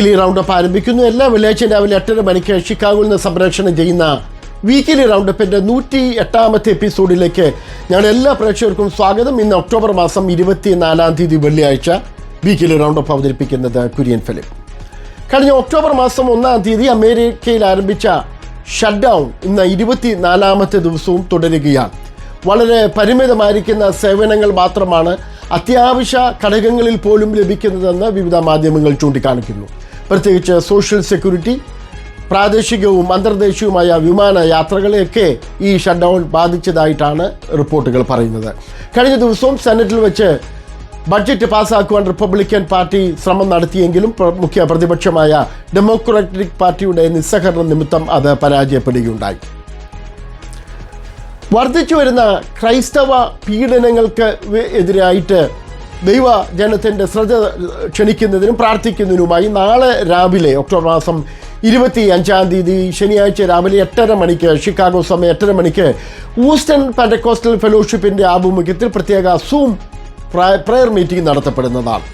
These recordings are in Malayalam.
വീക്കിലി റൗണ്ടപ്പ് ആരംഭിക്കുന്നു. എല്ലാ വെള്ളിയാഴ്ചയും രാവിലെ എട്ടര മണിക്ക് ഷിക്കാഗോയിൽ നിന്ന് സംപ്രേഷണം ചെയ്യുന്ന വീക്കിലി റൗണ്ടപ്പിന്റെ നൂറ്റി എട്ടാമത്തെ എപ്പിസോഡിലേക്ക് ഞങ്ങൾ എല്ലാ പ്രേക്ഷകർക്കും സ്വാഗതം. ഇന്ന് ഒക്ടോബർ മാസം ഇരുപത്തിനാലാം തീയതി വെള്ളിയാഴ്ച വീക്കിലി റൗണ്ടപ്പ് അവതരിപ്പിക്കുന്നത് കുര്യൻ ഫിലിപ്പ്. കഴിഞ്ഞ ഒക്ടോബർ മാസം ഒന്നാം തീയതി അമേരിക്കയിൽ ആരംഭിച്ച ഷട്ട് ഡൗൺ ഇന്ന് ഇരുപത്തിനാലാമത്തെ ദിവസവും തുടരുകയാണ്. വളരെ പരിമിതമായിരിക്കുന്ന സേവനങ്ങൾ മാത്രമാണ് അത്യാവശ്യ ഘടകങ്ങളിൽ പോലും ലഭിക്കുന്നതെന്ന് വിവിധ മാധ്യമങ്ങൾ ചൂണ്ടിക്കാണിക്കുന്നു. പ്രത്യേകിച്ച് സോഷ്യൽ സെക്യൂരിറ്റി പ്രാദേശികവും അന്തർദേശീയവുമായ വിമാന യാത്രകളെയൊക്കെ ഈ ഷട്ട് ഡൗൺ ബാധിച്ചതായിട്ടാണ് റിപ്പോർട്ടുകൾ പറയുന്നത്. കഴിഞ്ഞ ദിവസവും സെനറ്റിൽ വെച്ച് ബഡ്ജറ്റ് പാസ്സാക്കുവാൻ റിപ്പബ്ലിക്കൻ പാർട്ടി ശ്രമം നടത്തിയെങ്കിലും മുഖ്യ പ്രതിപക്ഷമായ ഡെമോക്രാറ്റിക് പാർട്ടിയുടെ നിസ്സഹകരണ നിമിത്തം അത് പരാജയപ്പെടുകയുണ്ടായി. വർദ്ധിച്ചു വരുന്ന ക്രൈസ്തവ പീഡനങ്ങൾക്ക് എതിരായിട്ട് ദൈവ ജനത്തിന്റെ ശ്രദ്ധ ക്ഷണിക്കുന്നതിനും പ്രാർത്ഥിക്കുന്നതിനുമായി നാളെ രാവിലെ ഒക്ടോബർ മാസം ഇരുപത്തി അഞ്ചാം തീയതി ശനിയാഴ്ച രാവിലെ എട്ടര മണിക്ക് ഷിക്കാഗോ സമയം എട്ടര മണിക്ക് ഊസ്റ്റൺ പെൻഡക്കോസ്റ്റൽ ഫെലോഷിപ്പിന്റെ ആഭിമുഖ്യത്തിൽ പ്രത്യേക സൂം പ്രയർ മീറ്റിംഗ് നടത്തപ്പെടുന്നതാണ്.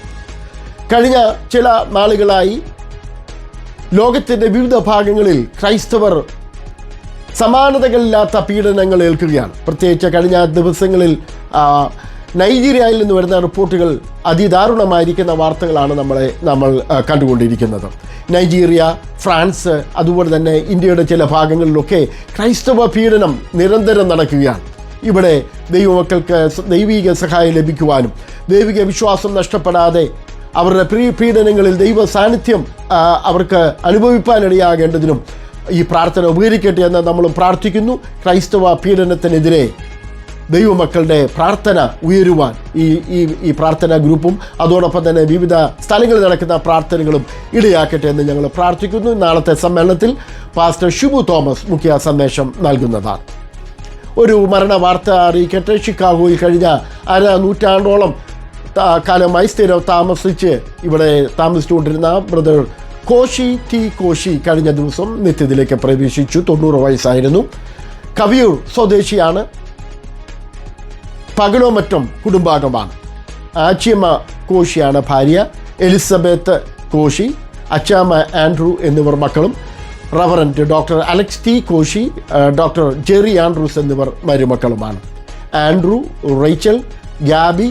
കഴിഞ്ഞ ചില നാളുകളായി ലോകത്തിന്റെ വിവിധ ഭാഗങ്ങളിൽ ക്രൈസ്തവർ സമാനതകളില്ലാത്ത പീഡനങ്ങൾ ഏൽക്കുകയാണ്. പ്രത്യേകിച്ച് കഴിഞ്ഞ ദിവസങ്ങളിൽ നൈജീരിയയിൽ നിന്ന് വരുന്ന റിപ്പോർട്ടുകൾ അതിദാരുണമായിരിക്കുന്ന വാർത്തകളാണ് നമ്മളെ നമ്മൾ കണ്ടുകൊണ്ടിരിക്കുന്നത്. നൈജീരിയ ഫ്രാൻസ് അതുപോലെ തന്നെ ഇന്ത്യയുടെ ചില ഭാഗങ്ങളിലൊക്കെ ക്രൈസ്തവ പീഡനം നിരന്തരം നടക്കുകയാണ്. ഇവിടെ ദൈവമക്കൾക്ക് ദൈവിക സഹായം ലഭിക്കുവാനും ദൈവിക വിശ്വാസം നഷ്ടപ്പെടാതെ അവരുടെ പ്രീ പീഡനങ്ങളിൽ ദൈവ സാന്നിധ്യം അവർക്ക് അനുഭവിപ്പാനിടയാകേണ്ടതിനും ഈ പ്രാർത്ഥന ഉപകരിക്കട്ടെ എന്ന് നമ്മൾ പ്രാർത്ഥിക്കുന്നു. ക്രൈസ്തവ പീഡനത്തിനെതിരെ ദൈവമക്കളുടെ പ്രാർത്ഥന ഉയരുവാൻ ഈ ഈ ഈ പ്രാർത്ഥനാ ഗ്രൂപ്പും അതോടൊപ്പം തന്നെ വിവിധ സ്ഥലങ്ങളിൽ നടക്കുന്ന പ്രാർത്ഥനകളും ഇടയാക്കട്ടെ എന്ന് ഞങ്ങൾ പ്രാർത്ഥിക്കുന്നു. നാളത്തെ സമ്മേളനത്തിൽ പാസ്റ്റർ ഷുബു തോമസ് മുഖ്യ സന്ദേശം നൽകുന്നതാണ്. ഒരു മരണ വാർത്ത അറിയിക്കട്ടെ. ഷിക്കാഗോയിൽ കഴിഞ്ഞ അര നൂറ്റാണ്ടോളം കാലമായി സ്ഥിരം താമസിച്ച് ഇവിടെ താമസിച്ചുകൊണ്ടിരുന്ന ബ്രദർ കോശി ടി കോശി കഴിഞ്ഞ ദിവസം നിത്യത്തിലേക്ക് പ്രവേശിച്ചു. തൊണ്ണൂറ് വയസ്സായിരുന്നു. കവിയൂർ സ്വദേശിയാണ്. പകലോമറ്റം കുടുംബാംഗമാണ്. ആച്ചിയമ്മ കോശിയാണ് ഭാര്യ എലിസബത്ത് കോശി അച്ചാമ്മ ആൻഡ്രൂ എന്നിവർ മക്കളും reverend doctor Alex T Koshy doctor Jerry Andrews എന്നിവർ മരുമക്കളുമാണ്. Andrew Rachel Gabby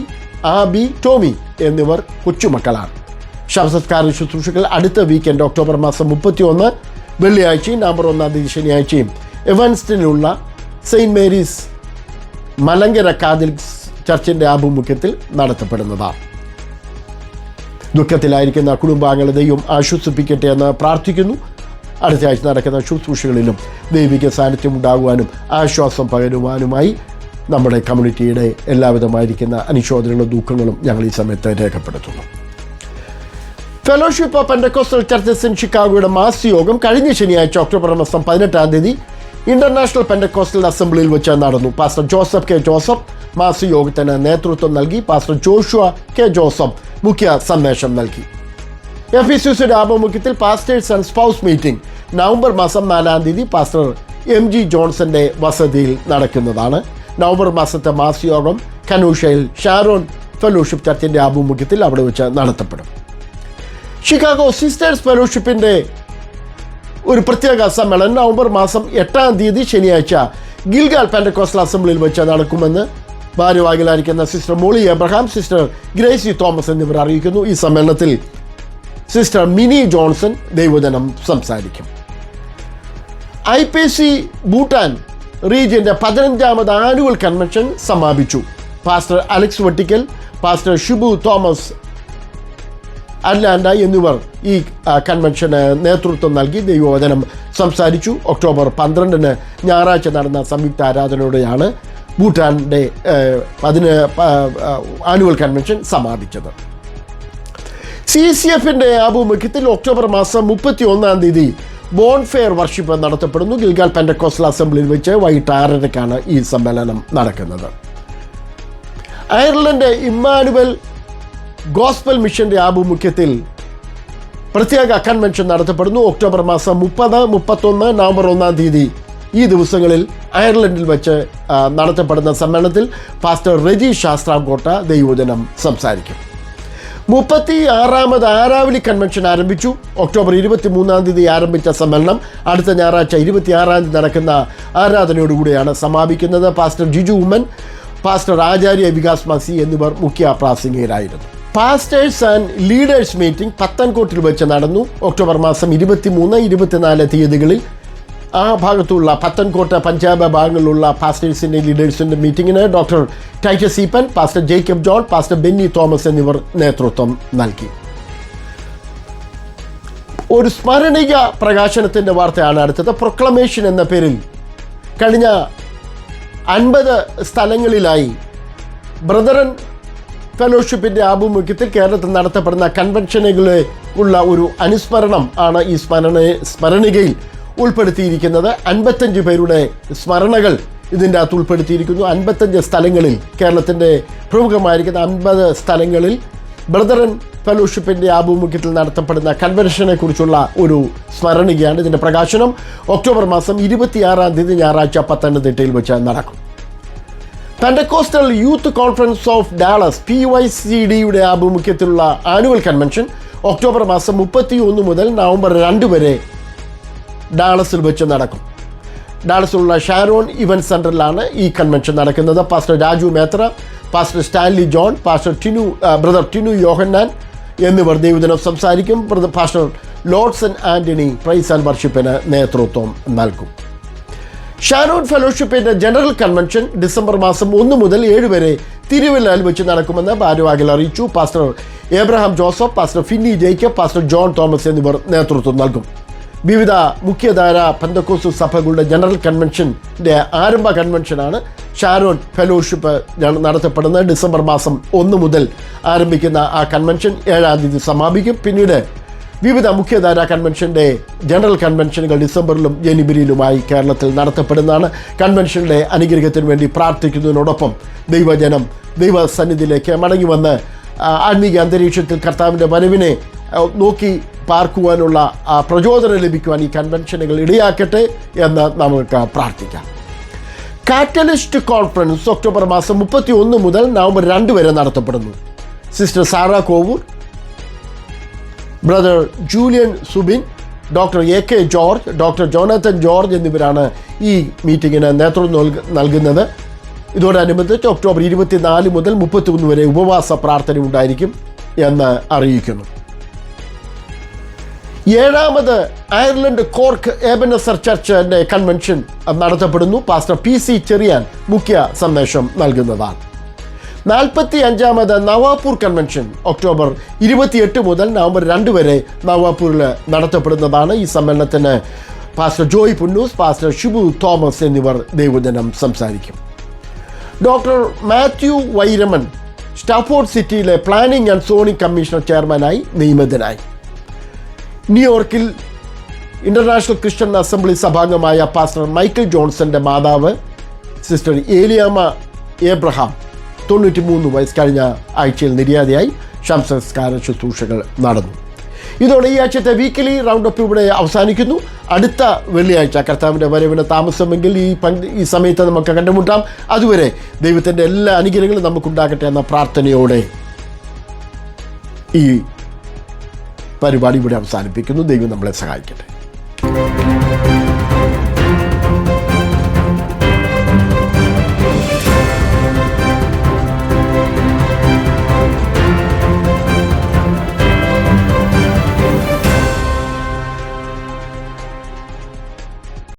Abby Tommy എന്നിവർ കൊച്ചുമക്കളാണ്. ശവസംസ്കാര ശുശ്രൂഷകൾ അടുത്ത വീക്കെൻഡ് ഒക്ടോബർ മാസം മുപ്പത്തി ഒന്ന് വെള്ളിയാഴ്ചയും നവംബർ ഒന്നാം തീയതി ശനിയാഴ്ചയും എവൻസ്റ്റിനുള്ള സെയിന്റ് മേരീസ് മലങ്കര കാതലിക് ചർച്ചിന്റെ ആഭിമുഖ്യത്തിൽ നടത്തപ്പെടുന്നതാണ് ദുഃഖത്തിലായിരിക്കുന്ന കുടുംബാംഗങ്ങളെ ദൈവം ആശ്വസിപ്പിക്കട്ടെ എന്ന് പ്രാർത്ഥിക്കുന്നു. അടുത്ത ആഴ്ച നടക്കുന്ന ശുശ്രൂഷകളിലും ദൈവിക സാന്നിധ്യം ഉണ്ടാകുവാനും ആശ്വാസം പകരുവാനുമായി നമ്മുടെ കമ്മ്യൂണിറ്റിയുടെ എല്ലാവിധമായിരിക്കുന്ന അനുശോചനങ്ങളും ദുഃഖങ്ങളും ഞങ്ങൾ ഈ സമയത്ത് രേഖപ്പെടുത്തുന്നു. Fellowship of Pentecostal Churches in ഷിക്കാഗോയുടെ mass യോഗം കഴിഞ്ഞ ശനിയാഴ്ച ഒക്ടോബർ മാസം പതിനെട്ടാം തീയതി ഇന്റർനാഷണൽ പെൻഡക്കോസ്റ്റൽ അസംബ്ലിയിൽ വെച്ച് നടന്നു. Pastor Joseph K Joseph mass യോഗത്തിന് നേതൃത്വം നൽകി. പാസ്റ്റർ ജോഷുവ കെ ജോസഫ് മുഖ്യ സന്ദേശം നൽകി. എഫ് ഇ സിയുടെ ആഭിമുഖ്യത്തിൽ pastors and spouse meeting November മാസം നാലാം തീയതി പാസ്റ്റർ എം ജി ജോൺസന്റെ വസതിയിൽ നടക്കുന്നതാണ്. നവംബർ മാസത്തെ മാസ് യോഗം കനൂഷയിൽ ഷാരോൺ ഫെലോഷിപ്പ് ചർച്ചിന്റെ ആഭിമുഖ്യത്തിൽ അവിടെ വെച്ച് നടത്തപ്പെടും. ഷിക്കാഗോ സിസ്റ്റേഴ്സ് ഫെലോഷിപ്പിന്റെ ഒരു പ്രത്യേക സമ്മേളനം നവംബർ മാസം എട്ടാം തീയതി ശനിയാഴ്ച ഗിൽഗാൽ പാൻഡക്കോസ്റ്റൽ അസംബ്ലിയിൽ വെച്ച് നടക്കുമെന്ന് ഭാരവാഹികളായിരിക്കുന്ന sister Molly Abraham sister Gracy Thomas എന്നിവർ അറിയിക്കുന്നു. ഈ സമ്മേളനത്തിൽ സിസ്റ്റർ മിനി ജോൺസൺ ദൈവജനം സംസാരിക്കും. ഐ പി സി ഭൂട്ടാൻ റീജിയന്റെ പതിനഞ്ചാമത് ആനുവൽ കൺവെൻഷൻ സമാപിച്ചു. Pastor Alex Vattikal pastor Shibu Thomas Atlanta എന്നിവർ ഈ കൺവെൻഷന് നേതൃത്വം നൽകി ദൈവവചനം സംസാരിച്ചു. ഒക്ടോബർ പന്ത്രണ്ടിന് ഞായറാഴ്ച നടന്ന സംയുക്ത ആരാധനയോടെയാണ് ഭൂട്ടാന്റെ അതിന് ആനുവൽ കൺവെൻഷൻ സമാപിച്ചത്. സി സി എഫിന്റെ ആഭിമുഖ്യത്തിൽ ഒക്ടോബർ മാസം മുപ്പത്തി ഒന്നാം തീയതി ബോൺഫെയർ വർഷിപ്പ് നടത്തപ്പെടുന്നു. ഗിൽഗാൽ പെൻഡക്കോസ്റ്റൽ അസംബ്ലിയിൽ വെച്ച് വൈകിട്ട് ആറരയ്ക്കാണ് ഈ സമ്മേളനം നടക്കുന്നത്. അയർലൻഡ് ഇമ്മാനുവൽ ഗോസ്ബൽ മിഷന്റെ ആഭിമുഖ്യത്തിൽ പ്രത്യേക കൺവെൻഷൻ നടത്തപ്പെടുന്നു. ഒക്ടോബർ മാസം മുപ്പത് മുപ്പത്തൊന്ന് നവംബർ ഒന്നാം തീയതി ഈ ദിവസങ്ങളിൽ അയർലൻഡിൽ വെച്ച് നടത്തപ്പെടുന്ന സമ്മേളനത്തിൽ പാസ്റ്റർ റെജി ശാസ്ത്രാംകോട്ട ദൈവജനം സംസാരിക്കും. മുപ്പത്തി ആറാമത് ആരാവലി കൺവെൻഷൻ ആരംഭിച്ചു. ഒക്ടോബർ ഇരുപത്തി മൂന്നാം തീയതി ആരംഭിച്ച സമ്മേളനം അടുത്ത ഞായറാഴ്ച ഇരുപത്തി ആറാം തീയതി നടക്കുന്ന ആരാധനയോടുകൂടിയാണ് സമാപിക്കുന്നത്. പാസ്റ്റർ ജിജു ഉമ്മൻ പാസ്റ്റർ ആചാര്യ വികാസ് മാസി എന്നിവർ മുഖ്യ പ്രാസംഗികരായിരുന്നു പാസ്റ്റേഴ്സ് ആൻഡ് ലീഡേഴ്സ് മീറ്റിംഗ് പത്തൻകോട്ടിൽ വെച്ച് നടന്നു. ഒക്ടോബർ മാസം ഇരുപത്തി മൂന്ന് ഇരുപത്തിനാല് തീയതികളിൽ ആ ഭാഗത്തുള്ള പത്തൻകോട്ട പഞ്ചാബ് ഭാഗങ്ങളിലുള്ള പാസ്റ്റേഴ്സിന്റെ ലീഡേഴ്സിന്റെ മീറ്റിങ്ങിന് doctor Titus Seeppan pastor Jacob John pastor Benny Thomas എന്നിവർ നേതൃത്വം നൽകി. ഒരു സ്മരണിക പ്രകാശനത്തിന്റെ വാർത്തയാണ് അടുത്തത്. പ്രൊക്ലമേഷൻ എന്ന പേരിൽ കഴിഞ്ഞ അൻപത് സ്ഥലങ്ങളിലായി ബ്രദറൻ ഫെലോഷിപ്പിന്റെ ആഭിമുഖ്യത്തിൽ കേരളത്തിൽ നടത്തപ്പെടുന്ന കൺവെൻഷനുകളെ ഉള്ള ഒരു അനുസ്മരണം ആണ് ഈ സ്മരണ സ്മരണികയിൽ ഉൾപ്പെടുത്തിയിരിക്കുന്നത്. അൻപത്തഞ്ച് പേരുടെ സ്മരണകൾ ഇതിന്റെ അകത്ത് ഉൾപ്പെടുത്തിയിരിക്കുന്നു. അൻപത്തഞ്ച് സ്ഥലങ്ങളിൽ കേരളത്തിന്റെ പ്രമുഖമായിരിക്കുന്ന അൻപത് സ്ഥലങ്ങളിൽ ബ്രദറൻ ഫെലോഷിപ്പിന്റെ ആഭിമുഖ്യത്തിൽ നടത്തപ്പെടുന്ന കൺവെൻഷനെ കുറിച്ചുള്ള ഒരു സ്മരണികയാണ് ഇതിന്റെ പ്രകാശനം. ഒക്ടോബർ മാസം ഇരുപത്തിയാറാം തീയതി ഞായറാഴ്ച പത്തനംതിട്ടയിൽ വെച്ച് നടക്കും. Pentecostal Youth Conference of Dallas P Y C ഡിയുടെ ആഭിമുഖ്യത്തിലുള്ള ആനുവൽ കൺവെൻഷൻ ഒക്ടോബർ മാസം മുപ്പത്തി ഒന്ന് മുതൽ നവംബർ രണ്ട് വരെ ഡാളസിൽ വെച്ച് നടക്കും. ഡാളസിലുള്ള ഷാരോൺ ഇവന്റ് സെന്ററിലാണ് ഈ കൺവെൻഷൻ നടക്കുന്നത്. Pastor Raju Methra pastor Stanley John pastor Tinu brother Tinu Yohannan എന്നിവർ ദൈവദിനം സംസാരിക്കും. Pastor Lordson Antony praise and വർഷിപ്പിന് നേതൃത്വം നൽകും. ഷാരോൺ ഫെലോഷിപ്പിന്റെ ജനറൽ കൺവെൻഷൻ ഡിസംബർ മാസം ഒന്ന് മുതൽ ഏഴ് വരെ തിരുവല്ലയിൽ വെച്ച് നടക്കുമെന്ന് ഭാരവാഹികൾ അറിയിച്ചു. Pastor Abraham Joseph pastor Finny Jacob pastor John Thomas എന്നിവർ നേതൃത്വം നൽകും. വിവിധ മുഖ്യധാര പന്തക്കോസ് സഭകളുടെ ജനറൽ കൺവെൻഷന്റെ ആരംഭ കൺവെൻഷനാണ് ഷാരോൺ ഫെലോഷിപ്പ് നടത്തപ്പെടുന്നത്. ഡിസംബർ മാസം ഒന്ന് മുതൽ ആരംഭിക്കുന്ന ആ കൺവെൻഷൻ ഏഴാം തീയതി സമാപിക്കും. പിന്നീട് വിവിധ മുഖ്യധാര കൺവെൻഷന്റെ ജനറൽ കൺവെൻഷനുകൾ ഡിസംബറിലും ജനുവരിയിലുമായി കേരളത്തിൽ നടത്തപ്പെടുന്നതാണ്. കൺവെൻഷനിലെ അനുഗ്രഹത്തിന് വേണ്ടി പ്രാർത്ഥിക്കുന്നതിനോടൊപ്പം ദൈവജനം ദൈവസന്നിധിയിലേക്ക് മടങ്ങി വന്ന് ആത്മീക അന്തരീക്ഷത്തിൽ കർത്താവിന്റെ വരവിനെ നോക്കി പാർക്കുവാനുള്ള പ്രചോദനം ലഭിക്കുവാൻ ഈ കൺവെൻഷനുകൾ ഇടയാക്കട്ടെ എന്ന് നമുക്ക് പ്രാർത്ഥിക്കാം. കാറ്റലിസ്റ്റ് കോൺഫറൻസ് ഒക്ടോബർ മാസം മുപ്പത്തി ഒന്ന് മുതൽ നവംബർ രണ്ട് വരെ നടത്തപ്പെടുന്നു. Sister Sara Kovoor brother Julian Subin doctor A K George doctor Jonathan George എന്നിവരാണ് ഈ മീറ്റിങ്ങിന് നേതൃത്വം നൽക- നൽകുന്നത്. ഇതോടനുബന്ധിച്ച് ഒക്ടോബർ ഇരുപത്തിനാല് മുതൽ മുപ്പത്തിയൊന്ന് വരെ ഉപവാസ പ്രാർത്ഥന ഉണ്ടായിരിക്കും എന്ന് അറിയിക്കുന്നു. ഏഴാമത് അയർലൻഡ് കോർക്ക് ഏബനസർ ചർച്ചിന്റെ കൺവെൻഷൻ നടത്തപ്പെടുന്നു. പാസ്റ്റർ പി സി ചെറിയാൻ മുഖ്യ സന്ദേശം നൽകുന്നതാണ്. നാൽപ്പത്തി അഞ്ചാമത് നവാപൂർ കൺവെൻഷൻ. ഒക്ടോബർ ഇരുപത്തിയെട്ട് മുതൽ നവംബർ രണ്ട് വരെ നവാപൂരിൽ നടത്തപ്പെടുന്നതാണ് ഈ സമ്മേളനത്തിന്. Pastor Joy Punnoose pastor Shibu Thomas എന്നിവർ ദൈവദിനം സംസാരിക്കും. ഡോക്ടർ മാത്യു വൈരമൻ സ്റ്റാഫോർഡ് സിറ്റിയിലെ പ്ലാനിംഗ് ആൻഡ് സോണിംഗ് കമ്മീഷണർ ചെയർമാനായി നിയമിതനായി. ന്യൂയോർക്കിൽ ഇന്റർനാഷണൽ ക്രിസ്ത്യൻ അസംബ്ലി സഭാംഗമായ പാസ്റ്റർ മൈക്കിൾ ജോൺസന്റെ മാതാവ് സിസ്റ്റർ ഏലിയാമ ഏബ്രഹാം തൊണ്ണൂറ്റി മൂന്ന് വയസ്സ് കഴിഞ്ഞ ആഴ്ചയിൽ നിര്യാതയായി ശംസംസ്കാര ശുശ്രൂഷകൾ നടന്നു. ഇതോടെ ഈ ആഴ്ചത്തെ വീക്കിലി റൗണ്ട് അപ്പ് ഇവിടെ അവസാനിക്കുന്നു. അടുത്ത വെള്ളിയാഴ്ച കർത്താവിന്റെ വരവിന് താമസമെങ്കിൽ ഈ ഈ സമയത്ത് നമുക്ക് കണ്ടുമുട്ടാം. അതുവരെ ദൈവത്തിന്റെ എല്ലാ അനുഗ്രഹങ്ങളും നമുക്കുണ്ടാകട്ടെ എന്ന പ്രാർത്ഥനയോടെ ഈ പരിപാടി ഇവിടെ അവസാനിപ്പിക്കുന്നു. ദൈവം നമ്മളെ സഹായിക്കട്ടെ.